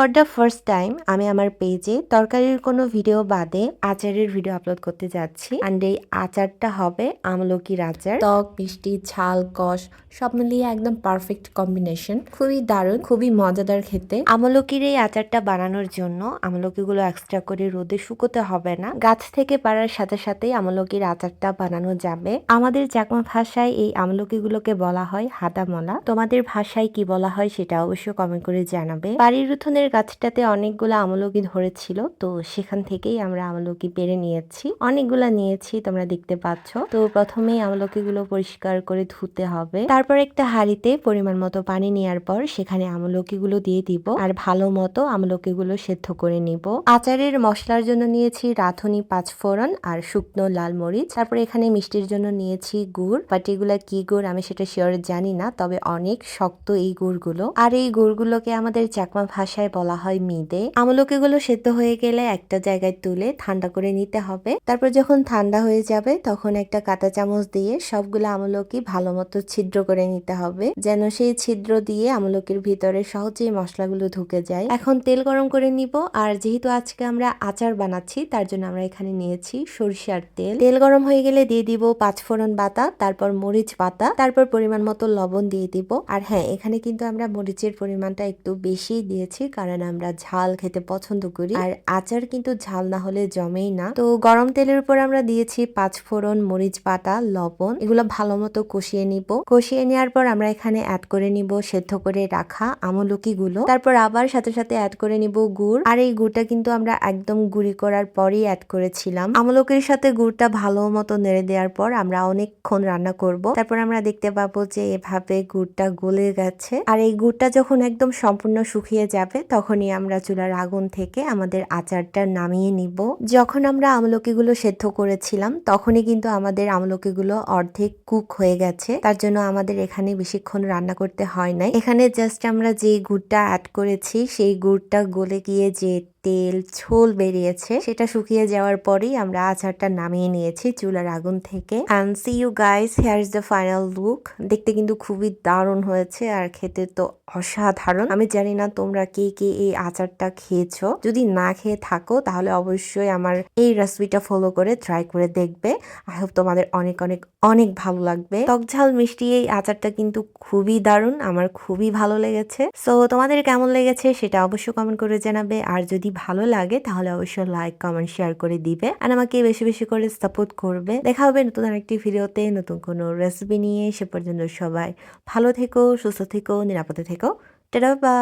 For the first time আমি আমার পেজে তরকারির কোনো ভিডিও বাদে আচারের ভিডিও আপলোড করতে যাচ্ছি। অ্যান্ড এই আচারটা হবে আমলকির আচার। টক, মিষ্টি, ঝাল, কষ, সব মিলিয়ে একদম পারফেক্ট কম্বিনেশন খুবই দারুণ, খুবই মজাদার খেতে। আমলকির এই আচারটা বানানোর জন্য আমলকিগুলো এক্সট্রা করে রোদে শুকোতে হবে না। গাছ থেকে পাড়ার সাথে সাথেই আমলকির আচারটা বানানো যাবে। আমাদের চাকমা ভাষায় এই আমলকিগুলোকে বলা হয় হাদামলা তোমাদের ভাষায় কি বলা হয় সেটা অবশ্যই কমেন্ট করে জানাবে। বাড়ির উঠোনের গাছটাতে অনেকগুলো আমলকি ধরেছিল, তো সেখান থেকেই আমরা আমলকি পেরে নিয়েছি। অনেকগুলা নিয়েছি, তোমরা দেখতে পাচ্ছ। তো প্রথমেই আমলকিগুলো পরিষ্কার করে ধুতে হবে। তারপর একটা হাঁড়িতে পরিমাণ মতো পানি নেওয়ার পর সেখানে আমলকিগুলো দিয়ে দিব আর ভালো মতো আমলকিগুলো সেদ্ধ করে নিব। আচারের মশলার জন্য নিয়েছি রাঁধুনি পাঁচফোড়ন আর শুকনো লাল মরিচ। তারপর এখানে মিষ্টির জন্য নিয়েছি গুড়। বাট এগুলা কি গুড় আমি সেটা শিওর জানি না, তবে অনেক শক্ত এই গুড়গুলো। আর এই গুড়গুলোকে আমাদের চাকমা ভাষায় বলা হয় মিদে। আমলকিগুলো সেদ্ধ হয়ে গেলে একটা জায়গায় তুলে ঠান্ডা করে নিতে হবে। তারপর যখন ঠান্ডা হয়ে যাবে, তখন একটা কাঁটা চামচ দিয়ে সবগুলো আমলকি ভালো মতো ছিদ্র করে নিতে হবে, যেন সেই ছিদ্র দিয়ে আমলকির ভিতরে সহজেই মশলাগুলো ঢুকে যায়। এখন তেল গরম করে নিব, আর যেহেতু আজকে আমরা আচার বানাচ্ছি, তার জন্য আমরা এখানে নিয়েছি সরিষার তেল। তেল গরম হয়ে গেলে দিয়ে দিব পাঁচফোড়ন বাতা তারপর মরিচ পাতা তারপর পরিমাণ মতো লবণ দিয়ে দিব। আর হ্যাঁ এখানে কিন্তু আমরা মরিচের পরিমাণটা একটু বেশি দিয়েছি কারণ আমরা ঝাল খেতে পছন্দ করি। আর আচার কিন্তু ঝাল না হলে জমেই না। তো গরম তেলের উপর আমরা দিয়েছি পাঁচফোড়ন মরিচ পাতা, লবণ। এগুলো ভালো মতো কষিয়ে নিব। কষিয়ে নেওয়ার পর আমরা এখানে অ্যাড করে নিব সেদ্ধ করে রাখা আমলকি গুলো তারপর আবার সাথে সাথে অ্যাড করে নিব গুড়। আর এই গুড়টা কিন্তু আমরা একদম গুঁড়ি করার পরেই অ্যাড করেছিলাম। আমলকির সাথে গুড়টা ভালো মতো নেড়ে দেওয়ার পর আমরা অনেকক্ষণ রান্না করব। তারপর আমরা দেখতে পাবো যে এভাবে গুড়টা গলে গেছে। আর এই গুড়টা যখন একদম সম্পূর্ণ শুকিয়ে যাবে তখনই আমরা চুলার আগুন থেকে আমাদের আচারটা নামিয়ে নিব। যখন আমরা আমলকিগুলো সেদ্ধ করেছিলাম, তখনই কিন্তু আমাদের আমলকিগুলো অর্ধেক কুক হয়ে গেছে। তার জন্য আমাদের এখানে বেশিক্ষণ রান্না করতে হয় নাই। এখানে জাস্ট আমরা যে গুড়টা অ্যাড করেছি, সেই গুড়টা গলে গিয়ে যে তেল ছোল বেরিয়েছে। সেটা শুকিয়ে যাওয়ার পরেই আমরা আচারটা নামিয়ে নিয়েছি চুলার আগুন থেকে। And see you guys here is the final look দেখতে কিন্তু খুবই দারুণ হয়েছে আর খেতে তো অসাধারণ। আমি জানি না তোমরা কে কে এই আচারটা খেয়েছো। যদি না খেয়ে থাকো, তাহলে অবশ্যই আমার এই রেসিপিটা ফলো করে ট্রাই করে দেখবে। আই হোপ তোমাদের অনেক অনেক অনেক ভালো লাগবে। টক ঝাল মিষ্টি এই আচারটা কিন্তু খুবই দারুণ। আমার খুবই ভালো লেগেছে। সো তোমাদের কেমন লেগেছে সেটা অবশ্যই কমেন্ট করে জানাবে। আর যদি ভালো লাগে, তাহলে অবশ্যই লাইক কমেন্ট শেয়ার করে দিবে। আর আমাকে বেশি বেশি করে সাপোর্ট করবে। দেখা হবে নতুন আরেকটি ভিডিওতে নতুন কোনো রেসিপি নিয়ে। সে পর্যন্ত সবাই ভালো থেকো, সুস্থ থেকো, নিরাপদে থেকো। টেরা বা